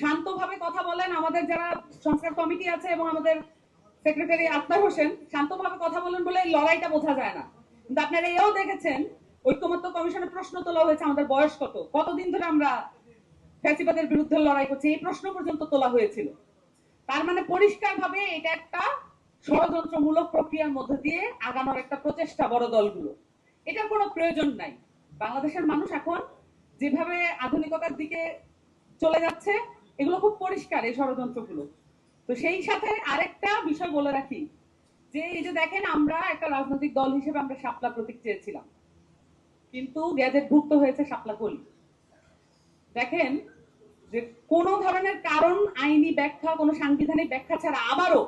শান্তভাবে কথা বলেন। আমাদের যারা সংস্কার কমিটি আছে এবং আমাদের সেক্রেটারি আক্তার হোসেন, শান্তভাবে কথা বলেন বলে লড়াইটা বোঝা যায় না। কিন্তু আপনারা এও দেখেছেন, ঐক্যমত্য কমিশনের প্রশ্ন তোলা হয়েছে আমাদের বয়স কত? কতদিন ধরে আমরা ফ্যাসিবাদের বিরুদ্ধে লড়াই করছি? এই প্রশ্ন পর্যন্ত তোলা হয়েছিল। তার মানে পরিষ্কারভাবে এটা একটা ষড়যন্ত্রমূলক প্রক্রিয়ার মধ্যে দিয়ে আগানোর একটা প্রচেষ্টা বড় দলগুলো। এটার কোনো প্রয়োজন নাই। বাংলাদেশের মানুষ এখন যেভাবে আধুনিকতার দিকে চলে যাচ্ছে এগুলো খুব পরিষ্কার, এই ষড়যন্ত্রগুলো। তো সেই সাথে আরেকটা বিষয় বলে রাখি, যে এই যে দেখেন আমরা একটা রাজনৈতিক দল হিসেবে আমরা শাপলা প্রতীক চেয়েছিলাম। কিন্তু গ্যাজেট ভুক্ত হয়েছে শাপলা কলি। দেখেন যে কোন ধরনের কারণ, আইনি ব্যাখ্যা, কোনো সাংবিধানিক ব্যাখ্যা ছাড়া আবারও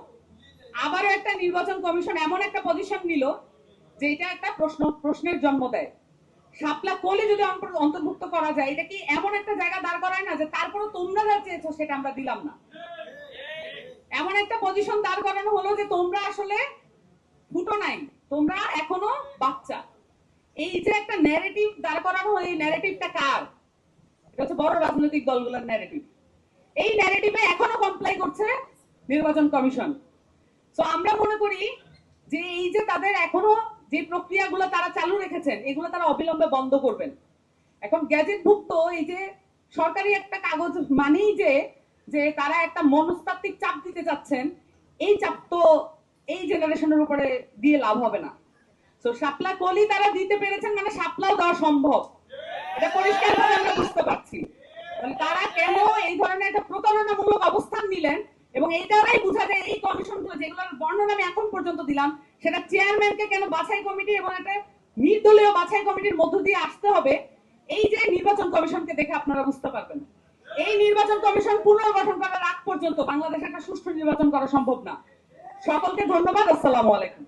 আবারও একটা নির্বাচন কমিশন এমন একটা পজিশন নিল, যে এটা একটা প্রশ্ন, প্রশ্নের জন্ম দেয়। শাপলা কোলে যদি অন্তর্ভুক্ত করা যায়, এটা কি এমন একটা জায়গা দাঁড় করায় না যে তারপরে তোমরা যা চেয়েছো সেটা আমরা দিলাম না? এমন একটা পজিশন দাঁড় করানো হলো যে তোমরা আসলে ফুটো নাই, তোমরা এখনও বাচ্চা। এই যে একটা ন্যারেটিভ দাঁড় করানো হলো, এই ন্যারেটিভটা কার? এটা হচ্ছে বড় রাজনৈতিক দলগুলোর ন্যারেটিভ এই ন্যারেটিভে এখনও কমপ্লাই করছে নির্বাচন কমিশন। তো আমরা মনে করি যে এই যে তাদের এখনও যে প্রক্রিয়াগুলো তারা চালু রেখেছেন, এগুলো তারা অবিলম্বে বন্ধ করবেন। এখন গ্যাজেটভুক্ত এই যে সরকারি একটা কাগজ মানেই যে যে তারা একটা মনস্তাত্ত্বিক চাপ দিতে চাচ্ছেন এই চাপ তো এই জেনারেশনের উপরে দিয়ে লাভ হবে না। তো শাপলা কলি তারা দিতে পেরেছেন মানে শাপলাও দেওয়া সম্ভব। এটা পরিষ্কার ভাবে আমরা বুঝতে পারছি। তারা কেন এই ধরনের একটা প্রতারণামূলক অবস্থান নিলেন এবং এই দ্বারাই বোঝা যায় এই কমিশনগুলো, যেগুলোর বর্ণনা আমি এখন পর্যন্ত দিলাম সেটা চেয়ারম্যানকে কেন বাছাই কমিটি এবং একটা নির্দলীয় বাছাই কমিটির মধ্য দিয়ে আসতে হবে, এই যে নির্বাচন কমিশনকে দেখে আপনারা বুঝতে পারবেন। এই নির্বাচন কমিশন পুনর্গঠন করার আগ পর্যন্ত বাংলাদেশে একটা সুষ্ঠু নির্বাচন করা সম্ভব না। সকলকে ধন্যবাদ, আসসালামু আলাইকুম।